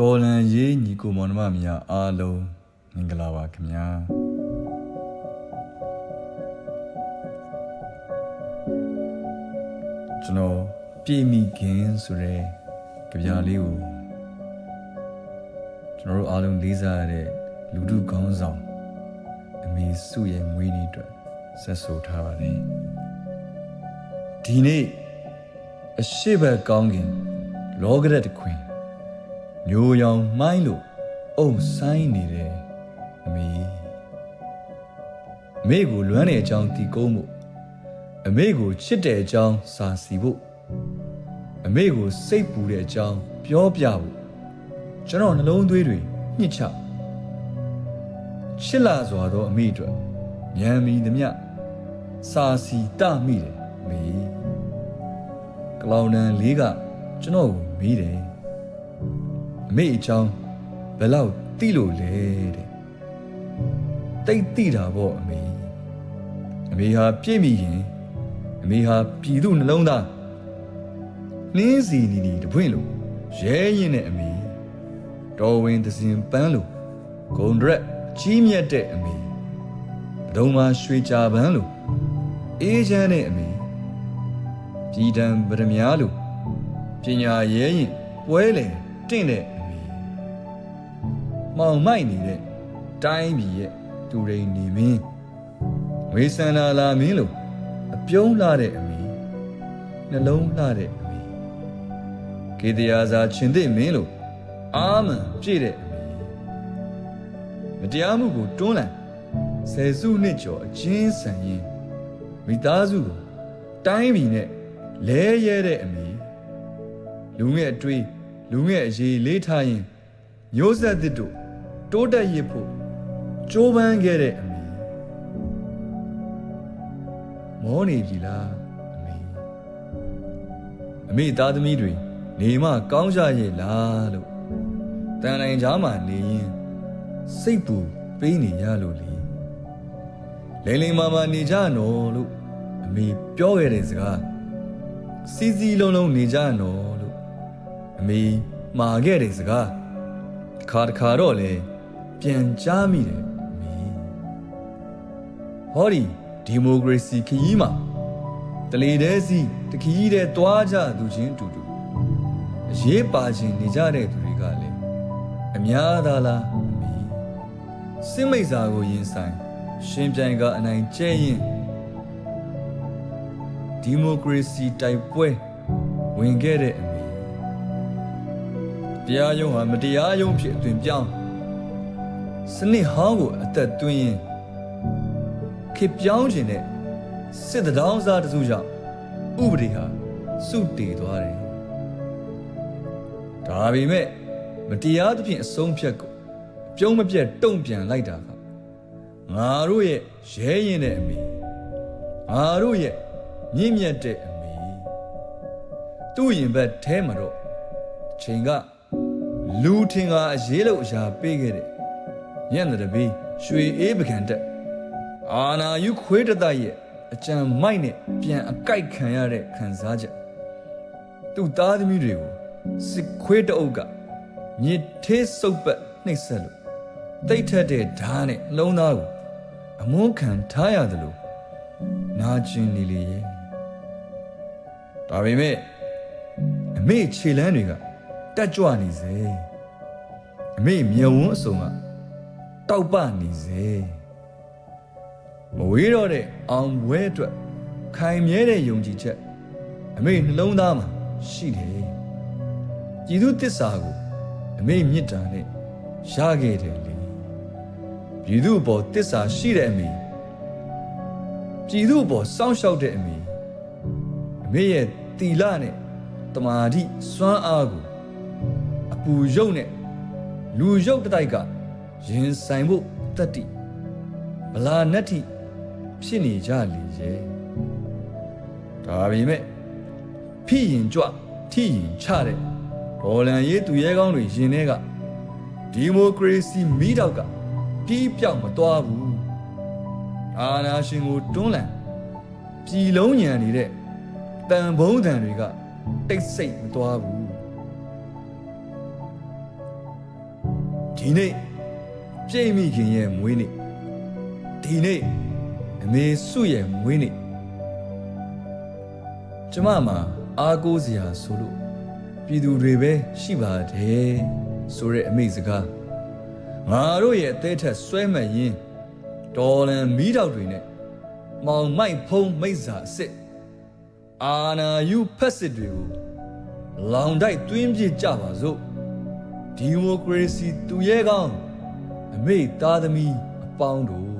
တော်လန်ရေးညီကိုမောင်နှမများအားလုံးမင်္ဂလာပါခင်ဗျာကျွန်တော်ပြည်မိခင်ဆိုတဲ့ကြပြလေးကိုကျွန်တော်တို့အားလုံးလေးစားရတဲ့လူထုခေါင်းဆောင်အမေစုရဲ့မွေးနေ့အတွက်ဆက်ဆိုထားပါတယ်ဒီနေ့အရှိဘက်ကောင်းကင်လောကရက်တစ်ခွင် ညိုရောင်မှိုင်းလို့အုံဆိုင်နေတယ်အမေအမေကိုလွမ်းတဲ့အကြောင်းတီးကုန်းမှုအမေကိုချစ်တဲ့အကြောင်းစာစီဖို့အမေကိုစိတ်ပူတဲ့အကြောင်းပြောပြဖို့ကျွန်တော်နှလုံးသွေးတွေညှစ်ချချစ်လာစွာသောအမေအတွက်ဉာဏ်မီသမျှစာစီတမိတယ်အမေကလောင်နန်လေးကကျွန်တော်ကိုမေးတယ် အမေအကြောင်းဘယ်လောက်သိလို့လဲတဲ့တိတ်သိတာပေါ့အမေအမေဟာပြည့်မိရင်အမေဟာပြည်သူနှလုံးသားနှင်းစီနီနီတပွင့်လို့ရဲရင်နဲ့အမေတော်ဝင်သစဉ်ပန်းလို့ဂုံရက်ကြီးမြတ်တဲ့အမေဘဒုံမှာရွှေကြပန်းလို့အေးချမ်းတဲ့အမေပြည်တံဗရမ ्या လို့ပညာရဲရင်ပွဲလေတင့်တဲ့အ မေမောင်မိုက်နေတဲ့တိုင်းပြည်ရဲ့သူရိန်နေမင်းဝေဆန္ဒလာမင်းလို့အပြုံးလာတဲ့အမေနှလုံးလှတဲ့အမေကေတရာစာရှင်သစ်မင်းလို့အာမန်ပြည့်တဲ့အမေမတရားမှုကိုတွန်းလှန်ဆယ်စုနှစ်ကျော်အချင်းဆန်ရင်မိသားစုကိုတိုင်းပြည်နဲ့လဲရဲတဲ့အမေလူငယ်အတွေ့လူငယ်အရေးလေးထားရင်မျိုးဆက်သစ်တို့ တိုးတက်ရဖို့ကြိုးပမ်းခဲ့တဲ့အမေမောနေပြီလားအမေအမေသားသမီးတွေနေမကောင်းကြရဲ့လားလို့တန်တိုင်းကြားမှာနေရင်စိတ်ပူပေးနေရလို့လေလိမ့်လိမ့်မာမာနေကြနော်လို့အမေပြောခဲ့တဲ့စကားစီစီလုံးလုံးနေကြနော်လို့အမေမှာခဲ့တဲ့စကားတစ်ခါတစ်ခါတော့လေ ပြန်ကြားမိတယ်အမေဟောဒီဒီမိုကရေစီခရီးမှာတလေတဲ့စီတခီးတဲ့တွားကြသူချင်းတူတူအရေးပါခြင်းနေကြတဲ့သူတွေကလည်းအများသားလားအမေစစ်မိတ်စာကိုရင်ဆိုင် ရှင်ပြိုင်ကအနိုင်ကျဲရင်ဒီမိုကရေစီတိုက်ပွဲဝင်ခဲ့တဲ့အမေတရားရုံးဟာမတရားရုံးဖြစ်အသွင်ပြောင်း စနစ်ဟောင်းကိုအသက်သွင်းရင်ခေတ်ပြောင်းခြင်းနဲ့စစ်တထောင်းစားတစုကြောင့်ဥပဒေဟာစုတည်သွားတယ်ဒါပေမဲ့မတရားသဖြင့်အဆုံးဖြတ်ကိုအပြုံးမပြတ်တုံ့ပြန်လိုက်တာကငါတို့ရဲ့ရဲရင်တဲ့အမေငါတို့ရဲ့မြင့်မြတ်တဲ့အမေသူ့ရင်ဘက်ထဲမှာတော့ချိန်ကလူထင်ကအရေးလို့အရာပေးခဲ့တဲ့ ညံ့တဲ့တပီးရွှေအေးပကံတက်အာနာယုခွေးတတရဲ့အကြံမိုက်နဲ့ပြန်အကိုက်ခံရတဲ့ခံစားချက်သူ့သားသမီးတွေကိုစစ်ခွေးတအုပ်ကညစ်သေးစုပ်ပတ်နှိပ်ဆက်လို့တိတ်ထက်တဲ့ဓာတ်နဲ့လုံးသားကိုအမွန်းခံထားရတယ်လို့နာကျင်နေလေရဲ့ဒါပေမဲ့အမေခြေလန်းတွေကတက်ကြွနေစေအမေမျက်ဝန်းအစုံက တောက်ပနေစေမဝေးတော့တဲ့အောင်ဝဲအတွက်ခိုင်မြဲတဲ့ယုံကြည်ချက် အမေနှလုံးသားမှာရှိတယ်ကြည်သူတစ္ဆာကိုအမေမြစ်တာနဲ့ရခဲ့တယ်လေပြည်သူအပေါ်တစ္ဆာရှိတဲ့အမေပြည်သူအပေါ်စောင့်ရှောက်တဲ့အမေအမေရဲ့တီလနဲ့တမာတိစွမ်းအားကိုအပူရုပ်နဲ့လူရုပ်တစ်တိုက်က ရင်ဆိုင်ဖို့တတ်တိဗလာနတ်တိဖြစ်နေကြလေရဲ့ဒါပေမဲ့ဖိရင်ကြွထိရင်ချတဲ့ဒေါ်လန်ရေးသူရဲကောင်းတွေရင်ထဲကဒီမိုကရေစီမိတော့ကတီးပြောက်မသွားဘူးအာနာရှင်ကိုတွန်းလှန်ပြည်လုံးညံနေတဲ့တန်ဘုံတန်တွေကတိတ်ဆိတ်မသွားဘူးဒီနေ့ ပြိတ်မိခင်ရဲ့မွေးနေ့ဒီနေ့အမေစုရဲ့မွေးနေ့ကျမမှာအားကိုးစရာဆိုလို့ပြည်သူတွေပဲရှိပါတယ်ဆိုတဲ့အမိတ်စကားငါတို့ရဲ့အသေးထက်ဆွဲမှတ်ရင်းတော်လန်မီးတောက်တွေနဲ့မောင်မိုက်ဖုံးမိတ်စာအစ်စ်အာနာယူဖက်စစ်တွေကိုလောင်တိုက်တွင်းပြစ်ကြပါစို့ဒီမိုကရေစီသူရဲကောင်း အမေသားသမီးအပေါင်းတို့